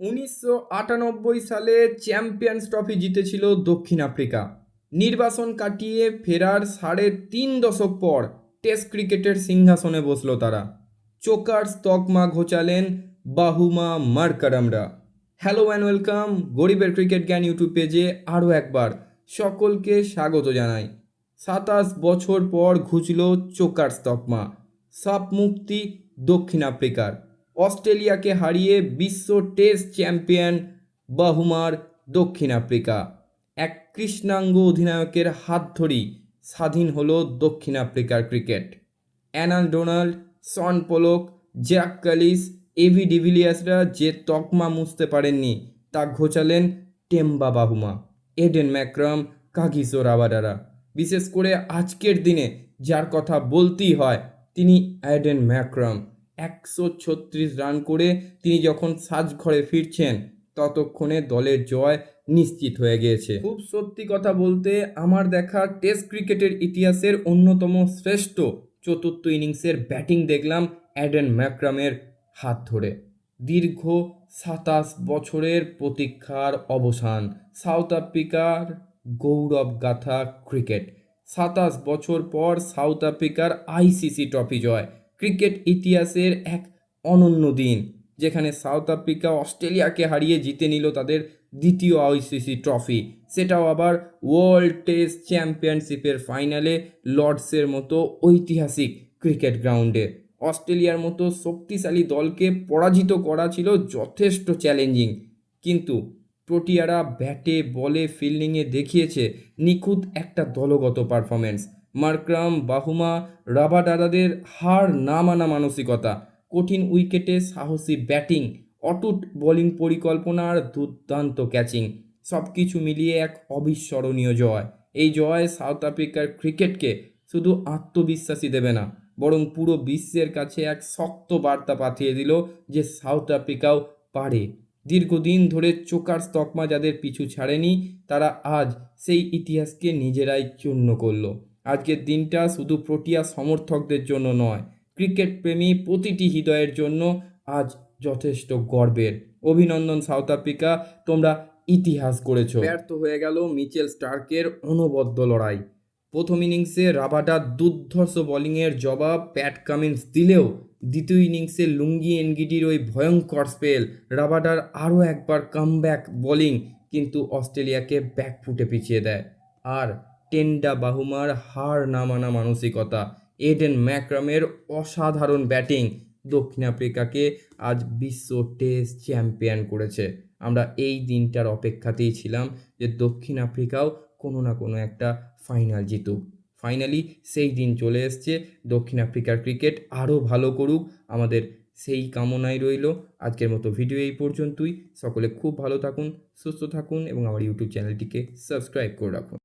উনিশশো আটানব্বই সালে চ্যাম্পিয়ন্স ট্রফি জিতেছিল দক্ষিণ আফ্রিকা। নির্বাসন কাটিয়ে ফেরার সাড়ে তিন দশক পর টেস্ট ক্রিকেটের সিংহাসনে বসল তারা। চোকার তকমা ঘোচালেন বাহুমা মার্কারামরা। হ্যালো অ্যান্ড ওয়েলকাম গরিবের ক্রিকেট জ্ঞান ইউটিউব পেজে আরও একবার সকলকে স্বাগত জানাই। সাতাশ বছর পর ঘুচল চোকার তকমা সাপ মুক্তি দক্ষিণ আফ্রিকার। অস্ট্রেলিয়াকে হারিয়ে বিশ্ব টেস্ট চ্যাম্পিয়ন বাহুমার দক্ষিণ আফ্রিকা। এক কৃষ্ণাঙ্গ অধিনায়কের হাত ধরেই স্বাধীন হলো দক্ষিণ আফ্রিকার cricket. Anal Donald, Shaun Pollock, Jacques Kallis, AB ডিভিলিয়াসরা যে তকমা মুছতে পারেননি, তা ঘোচালেন Temba Bavuma, Aiden Markram Kagiso রাবাডারা বিশেষ করে আজকের দিনে যার কথা বলতেই হয়, তিনি অ্যাডেন ম্যাক্রাম। একশো ছত্রিশ রান করে তিনি যখন সাজঘরে ফিরছেন, ততক্ষণে দলের জয় নিশ্চিত হয়ে গিয়েছে। খুব সত্যি কথা বলতে আমার দেখা টেস্ট ক্রিকেটের ইতিহাসের অন্যতম শ্রেষ্ঠ চতুর্থ ইনিংসের ব্যাটিং দেখলাম অ্যাডেন ম্যাক্রামের হাত ধরে। দীর্ঘ সাতাশ বছরের প্রতীক্ষার অবসান, সাউথ আফ্রিকার গৌরব গাথা ক্রিকেট। সাতাশ বছর পর সাউথ আফ্রিকার আইসিসি ট্রফি জয় ক্রিকেট ইতিহাসের এক অনন্য দিন, যেখানে সাউথ আফ্রিকা অস্ট্রেলিয়াকে হারিয়ে জিতে নিল তাদের দ্বিতীয় আইসিসি ট্রফি। সেটাও আবার ওয়ার্ল্ড টেস্ট চ্যাম্পিয়নশিপের ফাইনালে লর্ডসের মতো ঐতিহাসিক ক্রিকেট গ্রাউন্ডে। অস্ট্রেলিয়ার মতো শক্তিশালী দলকে পরাজিত করা ছিল যথেষ্ট চ্যালেঞ্জিং, কিন্তু প্রোটিয়ারা ব্যাটে, বলে ফিল্ডিংয়ে দেখিয়েছে নিখুঁত একটা দলগত পারফরমেন্স মার্ক্রাম, বাহুমা রাবাডারাদের হার না মানা মানসিকতা, কঠিন উইকেটে সাহসী ব্যাটিং, অটুট বোলিং পরিকল্পনা আর দুর্দান্ত ক্যাচিং সব কিছু মিলিয়ে এক অবিস্মরণীয় জয়। এই জয় সাউথ আফ্রিকার ক্রিকেটকে শুধু আত্মবিশ্বাসী দেবে না, বরং পুরো বিশ্বের কাছে এক শক্ত বার্তা পাঠিয়ে দিল যে সাউথ আফ্রিকাও পারে। দীর্ঘদিন ধরে চোকার তকমা যাদের পিছু ছাড়েনি, তারা আজ সেই ইতিহাসকে নিজেরাই চূর্ণ করল। আজকের দিনটা শুধু প্রোটিয়া সমর্থকদের জন্য নয়, ক্রিকেট প্রেমী প্রতিটি হৃদয়ের জন্য আজ যথেষ্ট গর্বের। অভিনন্দন, সাউথ আফ্রিকা, তোমরা ইতিহাস করেছ। ব্যর্থ হয়ে গেল মিচেল স্টার্কের অনবদ্য লড়াই। প্রথম ইনিংসে রাবাডার দুর্ধর্ষ বোলিংয়ের জবাব প্যাট কামিন্স দিলেও দ্বিতীয় ইনিংসে লুঙ্গি এনগিডির ওই ভয়ঙ্কর স্পেল রাবাডার আরও একবার কামব্যাক বোলিং কিন্তু অস্ট্রেলিয়াকে ব্যাকফুটে পিছিয়ে দেয়। আর টেন্ডা বাহুমার হার না মানা মানসিকতা। এডেন ম্যাক্রামের অসাধারণ ব্যাটিং দক্ষিণ আফ্রিকাকে আজ বিশ্ব টেস্ট চ্যাম্পিয়ন করেছে। আমরা এই দিনটার অপেক্ষাতেই ছিলাম যে দক্ষিণ আফ্রিকাও কোনো না কোনো একটা ফাইনাল জিতুক। ফাইনালি সেই দিন চলে এসছে, দক্ষিণ আফ্রিকার ক্রিকেট আরও ভালো করুক। আমাদের সেই কামনাই রইল। আজকের মতো ভিডিও এই পর্যন্তই। সকলে খুব ভালো থাকুন, সুস্থ থাকুন এবং আমার ইউটিউব চ্যানেলটিকে সাবস্ক্রাইব করে রাখুন।